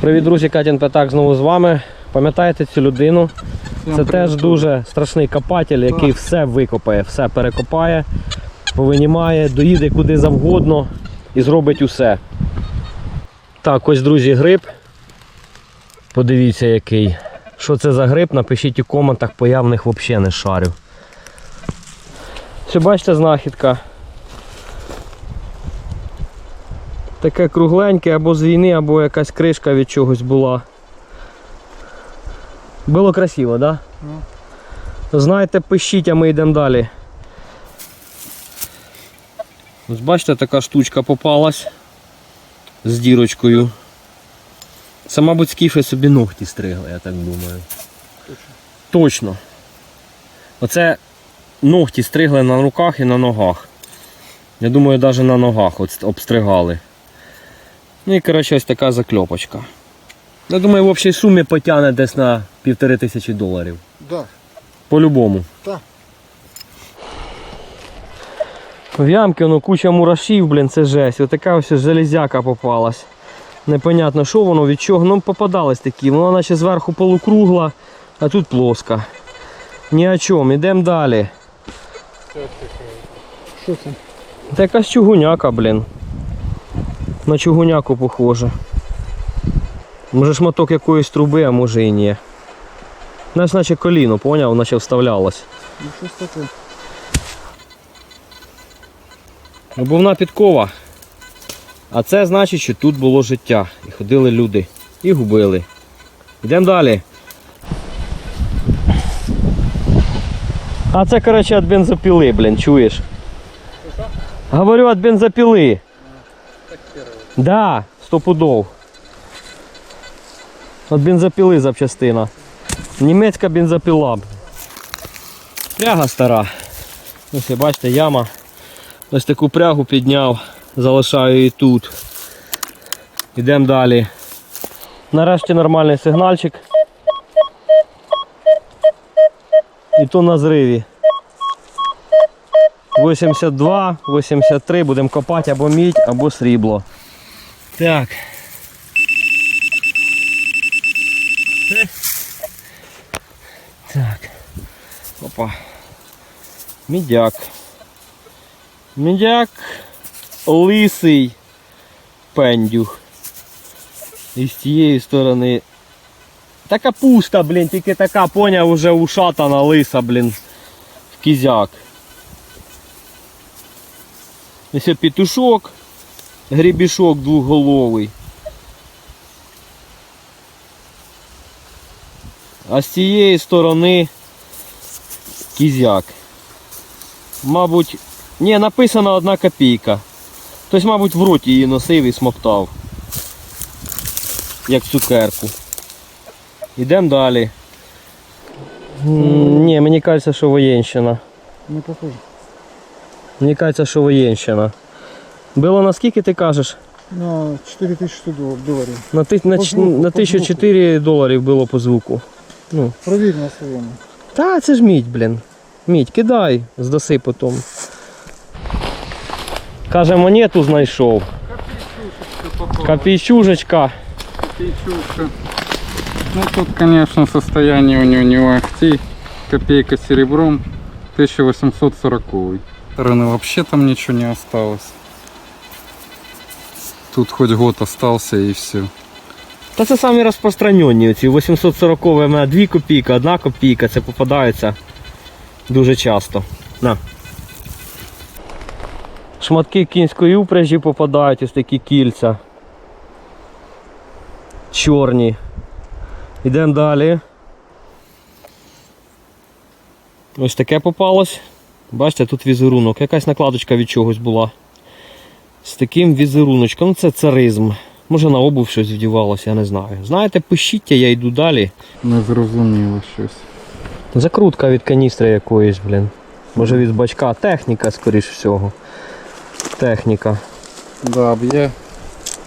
Привіт, друзі, Катін Петак знову з вами. Пам'ятаєте цю людину? Це теж дуже страшний копатель, який все викопає, все перекопає, повинімає, доїде куди завгодно і зробить усе. Так, ось, друзі, гриб. Подивіться, який. Що це за гриб? Напишіть у коментах, бо я в них взагалі не шарю. Все, бачите, знахідка. Таке кругленьке або з війни, або якась кришка від чогось була. Було красиво, так? Да? Ну. Знаєте, пишіть, а ми йдемо далі. Ось бачите, така штучка попалась з дірочкою. Це, мабуть, скіфи собі ногті стригли, я так думаю. Точно. Оце ногті стригли на руках і на ногах. Я думаю, навіть на ногах от обстригали. Ну і коротше ось така закльопочка. Я думаю, в общій сумі потягне десь на півтори тисячі доларів. Да. По-любому. Так. В ямки ну, куча мурашів, блін, це жесть. Отака ось железяка попалась. Непонятно, що воно, від чого. Ну, попадались такі. Воно наче зверху полукругла, а тут плоска. Ні о чому, йдемо далі. Що це? Це якась чугуняка, блін. На чугуняку похоже. Може шматок якоїсь труби, а може і ні. Знаєш, наче коліно, поняв, наче вставлялось. Ну щось таке. Обувна підкова. А це значить, що тут було життя. І ходили люди. І губили. Йдемо далі. А це, коротше, від бензопіли, блін, чуєш? Говорю, від бензопіли. Да, сто пудов. От бензопіли запчастина. Німецька бензопіла. Пряга стара. Ось, бачите, яма. Ось таку прягу підняв, залишаю її тут. Йдемо далі. Нарешті нормальний сигнальчик. І то на зриві. 82, 83, будемо копати або мідь, або срібло. Так. Так. Опа. Мідяк. Мідяк лисий пендюх. І з цієї сторони. Та капуста, блін, тільки така, поняв, уже ушатана лиса, блін. В кізяк. Ось є петушок, Грібішок двохголовий. А з цієї сторони кізяк. Мабуть, ні, написано одна копійка. Хтось, мабуть, в роті її носив і смоктав. Як цукерку. Йдемо далі. Ні, мені кажеться, що воєнщина. Не похоже. Мені кажеться, що воєнщина. Було на скільки ти кажеш? На 4100 дол- доларів. На, ти, на, звуку, на по 1004 доларів було по звуку. Ну. Провір на своєму. Та це ж мідь, блін. Мідь, кидай, здаси потім. Каже, монету знайшов. Копійчужечка. Копейчушка. Ну тут, конечно, состояние у него не ахти. Копейка серебром 1840. Стороны вообще там ничего не осталось. Тут хоть год остался и все. Та це самі розпространені. Оці 840 в мене 2 копійки, 1 копійка. Це попадається дуже часто. На. Шматки кінської упряжі попадають, ось такі кільця. Чорні. Йдемо далі. Ось таке попалось. Бачите, тут візерунок. Якась накладочка від чогось була. З таким візеруночком. Ну це царизм. Може на обув щось вдівалося, я не знаю. Знаєте, пишіть, я йду далі. Не зрозуміло щось. Закрутка від каністри якоїсь, блін. Може від бачка. Техніка, скоріш всього. Техніка. Да, б'є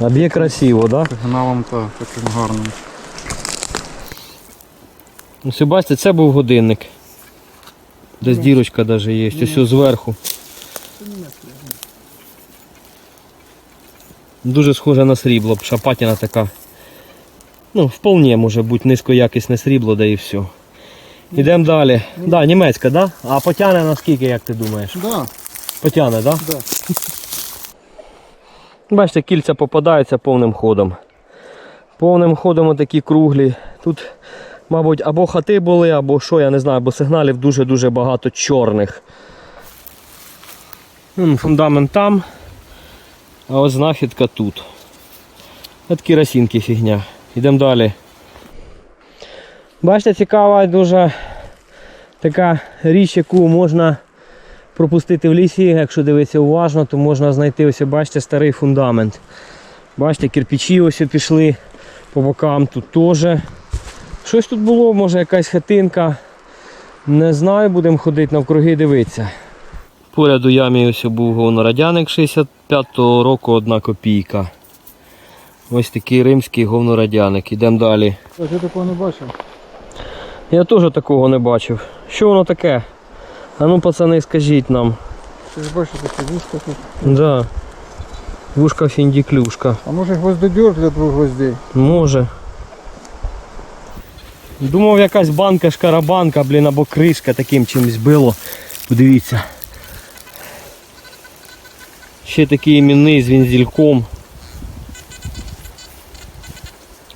А б'є красиво, так? Да? сигналом та таким гарним. Ну, все, бачите, це був годинник. Десь дірочка навіть є, ось ось зверху. Дуже схоже на срібло, шапатіна така. Ну, вполне може бути низькоякісне срібло, да і все. Йдемо далі. Да, німецька, да? А потягне наскільки, як ти думаєш? Да, Потягне, да? да. Бачите, кільця попадаються повним ходом. Повним ходом отакі круглі. Тут, мабуть, або хати були, або що, я не знаю, бо сигналів дуже-дуже багато чорних. Фундамент там, а ось знахідка тут. Ось Такі росінки фігня. Йдемо далі. Бачите, цікава дуже така річ, яку можна пропустити в лісі, якщо дивитися уважно, то можна знайти ось, бачите, старий фундамент. Бачите, кирпичі ось пішли по бокам тут теж. Щось тут було, може якась хатинка. Не знаю, будемо ходити навкруги дивитися. Поряд у ямі ось був говнорадяник 65-го року, одна копійка. Ось такий римський говнорадяник. Ідемо далі. Я такого не бачив. Я теж такого не бачив. Що воно таке? А ну, пацани, скажіть нам. Ти ж бачиш, такі вузько тут. Да. Вушка фіндіклюшка. А може гвоздодер для двох гвоздей? Може. Думав якась банка шкарабанка, блін, або кришка таким чимось било. Подивіться. Ще такий іменний з вінзельком.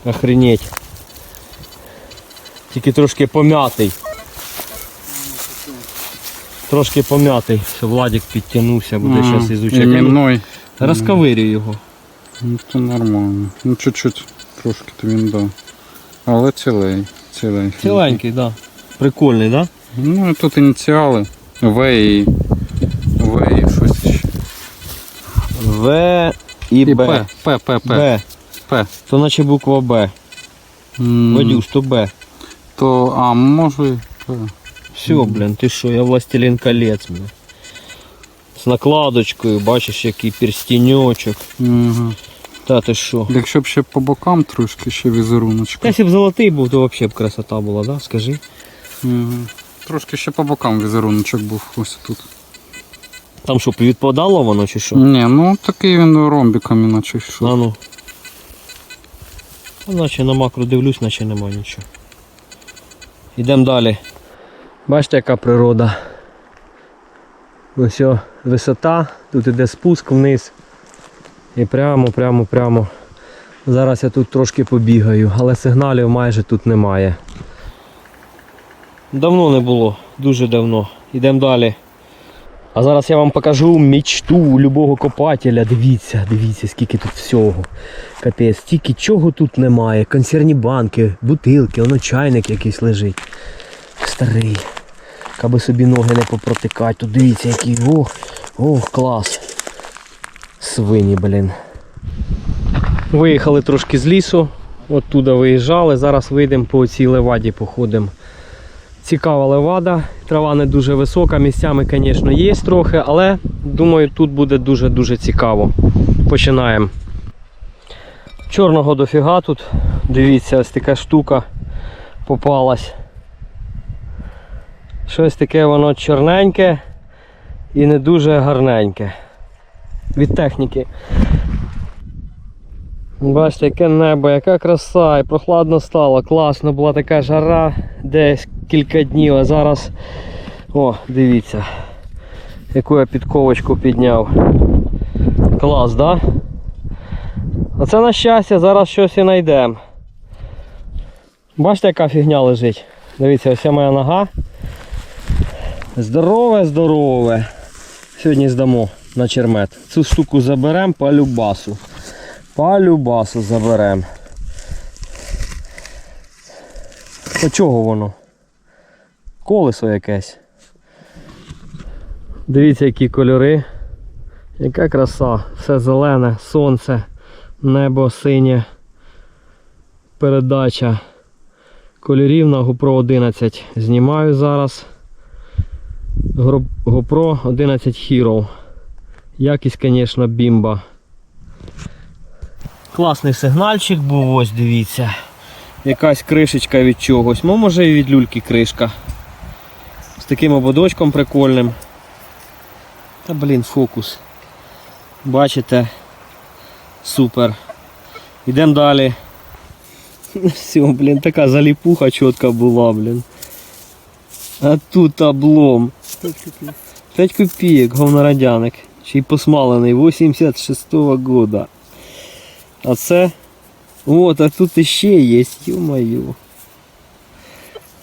Охренеть. Тільки трошки пом'ятий. Трошки пом'ятий. Все, Владик підтягнувся, буде зараз ізучати. Розковирю його. Ну то нормально. Ну чуть-чуть трошки то він. Але цілий. Цілий. Ціленький, так. Да. Прикольний, так? Да? Ну тут ініціали. В і В і щось ще. В і Б. П. П, П, П. Б. П. То наче буква Б. М, Вадюш, то Б. То, а, може і П. Все, блін, ти що, я властелин колець, блін. З накладочкою, бачиш, який перстіньочок. Угу. Та ти що? Якщо б ще по бокам трошки ще візеруночка. Та якщо б золотий був, то взагалі б красота була, да? Скажи. Угу. Трошки ще по бокам візеруночок був ось тут. Там що, відпадало воно чи що? Ні, ну такий він ромбиком іначе А йшов. ну. Наче на макро дивлюсь, наче нема нічого. Йдемо далі. Бачите, яка природа. Ось о, висота, тут іде спуск вниз. І прямо, прямо, прямо. Зараз я тут трошки побігаю, але сигналів майже тут немає. Давно не було, дуже давно. Йдемо далі. А зараз я вам покажу мечту любого копателя. Дивіться, дивіться, скільки тут всього. Капець, стільки чого тут немає. Консервні банки, бутилки, воно чайник якийсь лежить. Старий. Каби собі ноги не попротикати. Тут дивіться, який. Ох, ох, клас. Свині, блін. Виїхали трошки з лісу. Оттуда виїжджали. Зараз вийдемо по цій леваді, походимо. Цікава левада, трава не дуже висока, місцями, звісно, є трохи, але думаю, тут буде дуже-дуже цікаво. Починаємо. Чорного дофіга тут. Дивіться, ось така штука попалась. Щось таке воно чорненьке і не дуже гарненьке. Від техніки. Бачите, яке небо, яка краса, і прохладно стало, класно, була така жара десь кілька днів, а зараз, о, дивіться, яку я підковочку підняв. Клас, да? Оце на щастя, зараз щось і знайдемо. Бачите, яка фігня лежить? Дивіться, ось моя нога. Здорове, здорове. Сьогодні здамо на чермет. Цю штуку заберемо по любасу. По любасу заберемо. По чого воно? Колесо якесь. Дивіться, які кольори. Яка краса. Все зелене, сонце, небо синє. Передача кольорів на GoPro 11 знімаю зараз. GoPro 11 Hero. Якість, звісно, бімба. Класний сигнальчик був, ось дивіться. Якась кришечка від чогось. Ну, може і від люльки кришка. З таким ободочком прикольним. Та блін, фокус. Бачите? Супер. Йдемо далі. Все, блін, така заліпуха чітка була, блін. А тут облом. 5 копеек, говнорадяник. Ще посмалений, 86-го года. А це. От, а тут іще є, ё-моё.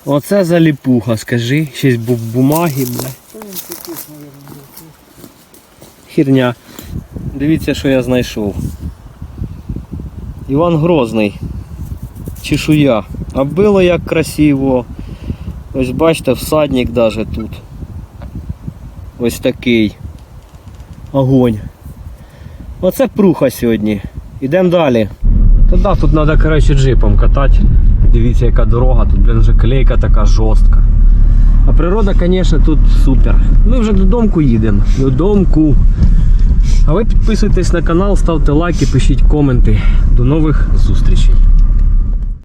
Оце заліпуха, скажи. Бу- бумаги, бля. Херня. Дивіться, що я знайшов. Іван Грозний. Чешуя. А було як красиво. Ось бачите, всадник даже тут. Ось такий. Огонь. Оце пруха сьогодні. Ідемо далі. Та да, тут треба, коротше, джипом катати. Дивіться, яка дорога, тут, блін, вже клейка така жорстка. А природа, звісно, тут супер. Ми вже додомку їдемо. Додомку. А ви підписуйтесь на канал, ставте лайки, пишіть коменти. До нових зустрічей.